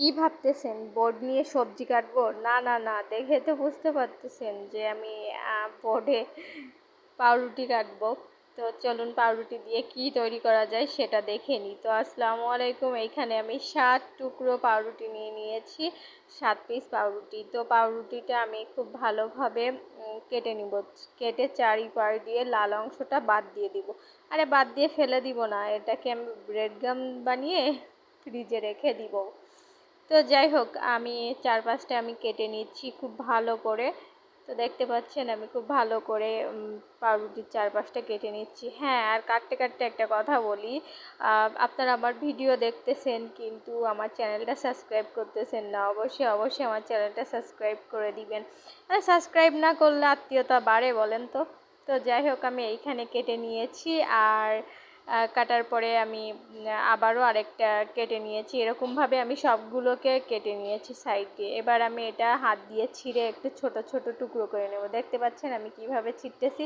কি ভাবতেছেন? বোর্ড নিয়ে সবজি কাটবো? না না না, দেখে তো বুঝতে পারতেছেন যে আমি বোর্ডে পাউরুটি কাটবো। তো চলুন পাউরুটি দিয়ে কি তৈরি করা যায় সেটা দেখে নিই। তো আসসালামু আলাইকুম এইখানে আমি সাত টুকরো পাউরুটি নিয়ে নিয়েছি, সাত পিস পাউরুটি। তো পাউরুটিটা আমি খুব ভালোভাবে কেটে নিব। কেটে চারিপাশ দিয়ে লাল অংশটা বাদ দিয়ে দিব। আরে বাদ দিয়ে ফেলে দিব না, এটাকে আমি ব্রেড গাম বানিয়ে ফ্রিজে রেখে দিব। তো যাই হোক, আমি চার পাঁচটা আমি কেটে নিচ্ছি খুব ভালো করে। তো দেখতে পাচ্ছেন আমি খুব ভালো করে পাউরুটির চারপাশটা কেটে নিচ্ছি। হ্যাঁ আর কাটতে কাটতে একটা কথা বলি। আপনারা আমার ভিডিও দেখতেছেন কিন্তু আমার চ্যানেলটা সাবস্ক্রাইব করতেছেন না, অবশ্যই অবশ্যই আমার চ্যানেলটা সাবস্ক্রাইব করে দিবেন। আর সাবস্ক্রাইব না করলে আত্মীয়তা বাড়ে বলেন তো। তো যাই হোক, আমি এইখানে কেটে নিয়েছি। আর কাটার পরে আমি আবারও আরেকটা কেটে নিয়েছি। এরকমভাবে আমি সবগুলোকে কেটে নিয়েছি সাইড। দিয়ে এবার আমি এটা হাত দিয়ে ছিঁড়ে একটু ছোট ছোট টুকরো করে নেব। দেখতে পাচ্ছেন আমি কীভাবে ছিটতেছি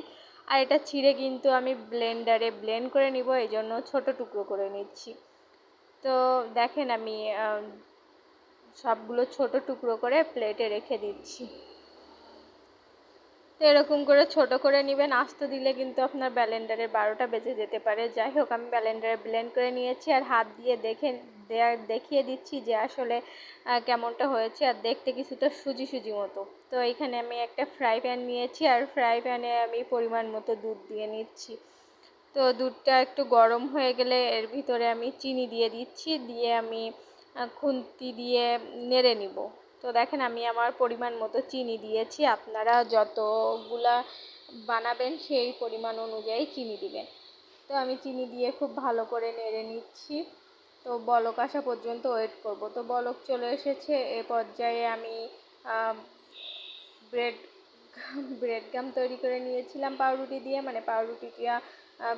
আর এটা ছিঁড়ে কিন্তু আমি ব্লেন্ডারে ব্লেন্ড করে নিব, এই জন্য ছোটো টুকরো করে নিচ্ছি। তো দেখেন আমি সবগুলো ছোট টুকরো করে প্লেটে রেখে দিচ্ছি। এরকম করে ছোট করে নেবেন, আস্ত দিলে কিন্তু আপনার ব্যালেন্ডারের বারোটা বেজে যেতে পারে। যাই হোক, আমি ব্যালেন্ডারে ব্লেন্ড করে নিয়েছি আর হাত দিয়ে দেখে দেখিয়ে দিচ্ছি যে আসলে কেমনটা হয়েছে আর দেখতে কিছুটা সুজি সুজি মতো। তো এখানে আমি একটা ফ্রাই প্যান নিয়েছি আর ফ্রাই প্যানে আমি পরিমাণ মতো দুধ দিয়ে নিচ্ছি। তো দুধটা একটু গরম হয়ে গেলে এর ভিতরে আমি চিনি দিয়ে দিচ্ছি, দিয়ে আমি খুন্তি দিয়ে নেড়ে নিব। তো দেখেন আমি আমার পরিমাণ মতো চিনি দিয়েছি। আপনারা যতগুলা বানাবেন সেই পরিমাণ অনুযায়ী চিনি দিবেন। তো আমি চিনি দিয়ে খুব ভালো করে নেড়ে নিচ্ছি। তো বলক আসা পর্যন্ত ওয়েট করব। তো বলক চলে এসেছে। এ পর্যায়ে আমি ব্রেড ব্রেড গাম তৈরি করে নিয়েছিলাম পাউরুটি দিয়ে। মানে পাউরুটিটা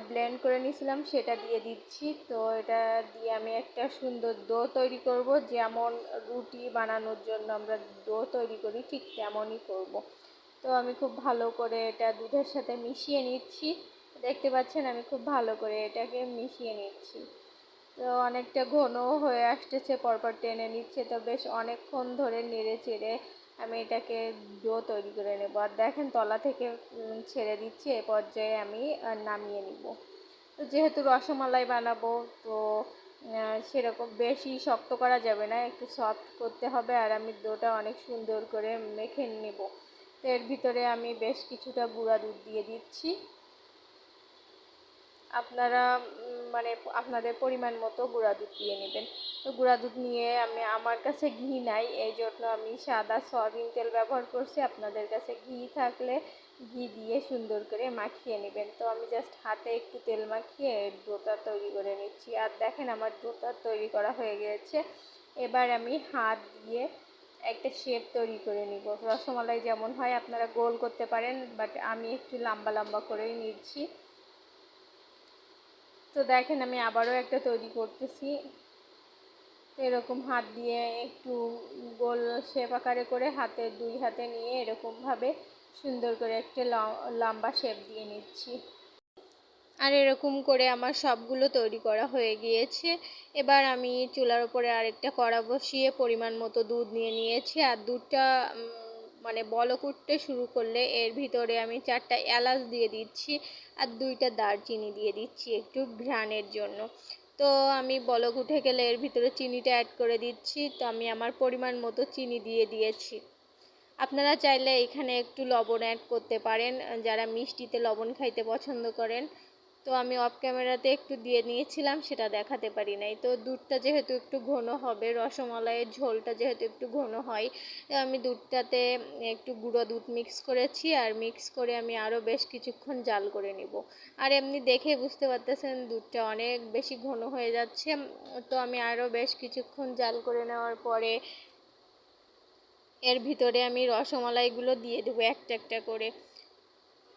ব্লেন্ড করে নিয়েছিলাম, সেটা দিয়ে দিচ্ছি। তো এটা দিয়ে আমি একটা সুন্দর ডো তৈরি করব। যেমন রুটি বানানোর জন্য আমরা ডো তৈরি করি, ঠিক তেমনই করব। তো আমি খুব ভালো করে এটা দুধের সাথে মিশিয়ে নিচ্ছি। দেখতে পাচ্ছেন, আমি খুব ভালো করে এটাকে মিশিয়ে নিচ্ছি। তো অনেকটা ঘন হয়ে আসতেছে, পরপর টেনে নিচ্ছে। তো বেশ অনেকক্ষণ ধরে নেড়ে চেড়ে আমি এটাকে ডো তৈরি করে নেব। আর দেখেন তলা থেকে ছেড়ে দিচ্ছি, এ পর্যায়ে আমি নামিয়ে নিব। তো যেহেতু রসমালাই বানাবো, তো সেরকম বেশি শক্ত করা যাবে না, একটু সফট করতে হবে। আর আমি ডোটা অনেক সুন্দর করে মেখে নেব। তো এর ভিতরে আমি বেশ কিছুটা গুঁড়া দুধ দিয়ে দিচ্ছি। আপনারা মানে আপনাদের পরিমাণ মতো গুঁড়া দুধ দিয়ে নেবেন। তো গুঁড়া দুধ নিয়ে আমি আমার কাছে ঘি নাই, এই জন্য আমি সাদা সয়াবিন তেল ব্যবহার করছি। আপনাদের কাছে ঘি থাকলে ঘি দিয়ে সুন্দর করে মাখিয়ে নেবেন। তো আমি জাস্ট হাতে একটু তেল মাখিয়ে ডোটা তৈরি করে নিচ্ছি। আর দেখেন আমার ডোটা তৈরি করা হয়ে গিয়েছে এবার আমি হাত দিয়ে একটা শেপ তৈরি করে নিব। রসমালাই যেমন হয়, আপনারা গোল করতে পারেন বাট আমি একটু লম্বা লম্বা করেই নিচ্ছি। তো দেখেন আমি আবারও একটা তৈরি করতেছি। এরকম হাত দিয়ে একটু গোল শেপ আকারে করে হাতে দুই হাতে নিয়ে এরকমভাবে সুন্দর করে একটা লম্বা শেপ দিয়ে নিচ্ছি। আর এরকম করে আমার সবগুলো তৈরি করা হয়ে গিয়েছে। এবার আমি চুলার উপরে আরেকটা কড়া বসিয়ে পরিমাণ মতো দুধ নিয়ে নিয়েছি। আর দুধটা মানে বলক উঠতে শুরু করলে এর ভিতরে আমি চারটা এলাচ দিয়ে দিচ্ছি। আর দুইটা দারচিনি দিয়ে দিচ্ছি একটু ঘ্রাণের জন্য। তো আমি বলক উঠে গেলে এর ভিতরে চিনিটা অ্যাড করে দিচ্ছি। তো আমি আমার পরিমাণ মতো চিনি দিয়ে দিয়েছি। আপনারা চাইলে এখানে একটু লবণ অ্যাড করতে পারেন। যারা মিষ্টিতে লবণ খাইতে পছন্দ করেন তো আমি অফ ক্যামেরাতে একটু দিয়ে নিয়েছিলাম, সেটা দেখাতে পারি নাই। তো দুধটা যেহেতু একটু ঘন হবে, রসমালাইয়ের ঝোলটা যেহেতু একটু ঘন হয় আমি দুধটাতে একটু গুঁড়ো দুধ মিক্স করেছি, আর মিক্স করে আমি আরও বেশ কিছুক্ষণ জাল করে নিব। আর এমনি দেখে বুঝতে পারতেছেন, দুধটা অনেক বেশি ঘন হয়ে যাচ্ছে। তো আমি আরও বেশ কিছুক্ষণ জাল করে নেওয়ার পরে এর ভিতরে আমি রসমালাইগুলো দিয়ে দেবো একটা একটা করে।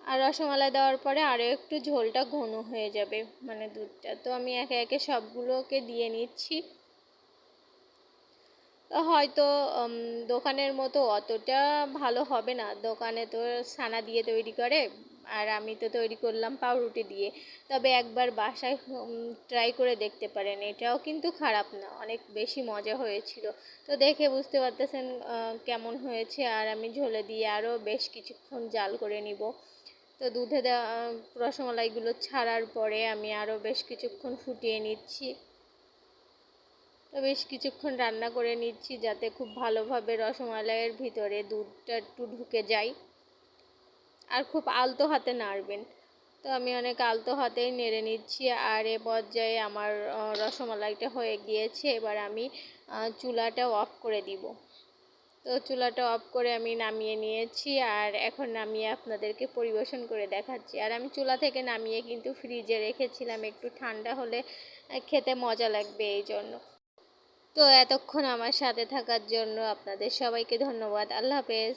আর রসমালাই দেওয়ার পরে আরও একটু ঝোলটা ঘন হয়ে যাবে মানে দুধটা। তো আমি একে একে সবগুলোকে দিয়ে নিচ্ছি। হয়তো দোকানের মতো অতটা ভালো হবে না। দোকানে তো সানা দিয়ে তৈরি করে। আর আমি তো তৈরি করলাম পাউরুটি দিয়ে। তবে একবার বাসায় ট্রাই করে দেখতে পারেন। এটাও কিন্তু খারাপ না, অনেক বেশি মজা হয়েছিল। তো দেখে বুঝতে পারতেছেন কেমন হয়েছে। আর আমি ঝোলে দিয়ে আরও বেশ কিছুক্ষণ জাল করে নিব। তো দুধে দেওয়া রসমালাইগুলো ছাড়ার পরে আমি আরও বেশ কিছুক্ষণ ফুটিয়ে নিচ্ছি। তো বেশ কিছুক্ষণ রান্না করে নিচ্ছি যাতে খুব ভালোভাবে রসমালাইয়ের ভিতরে দুধটা একটু ঢুকে যায়। আর খুব আলতো হাতে নাড়বেন। তো আমি অনেক আলতো হাতেই নেড়ে নিচ্ছি আর এ পর্যায়ে আমার রসমালাইটা হয়ে গিয়েছে। এবার আমি চুলাটা অফ করে দিব। তো চুলাটা অফ করে আমি নামিয়ে নিয়েছি আর এখন নামিয়ে আপনাদেরকে পরিবেশন করে দেখাচ্ছি। আর আমি চুলা থেকে নামিয়ে কিন্তু ফ্রিজে রেখেছিলাম, একটু ঠান্ডা হলে খেতে মজা লাগবে এই জন্য। তো এতক্ষণ আমার সাথে থাকার জন্য আপনাদের সবাইকে ধন্যবাদ। আল্লাহ হাফেজ।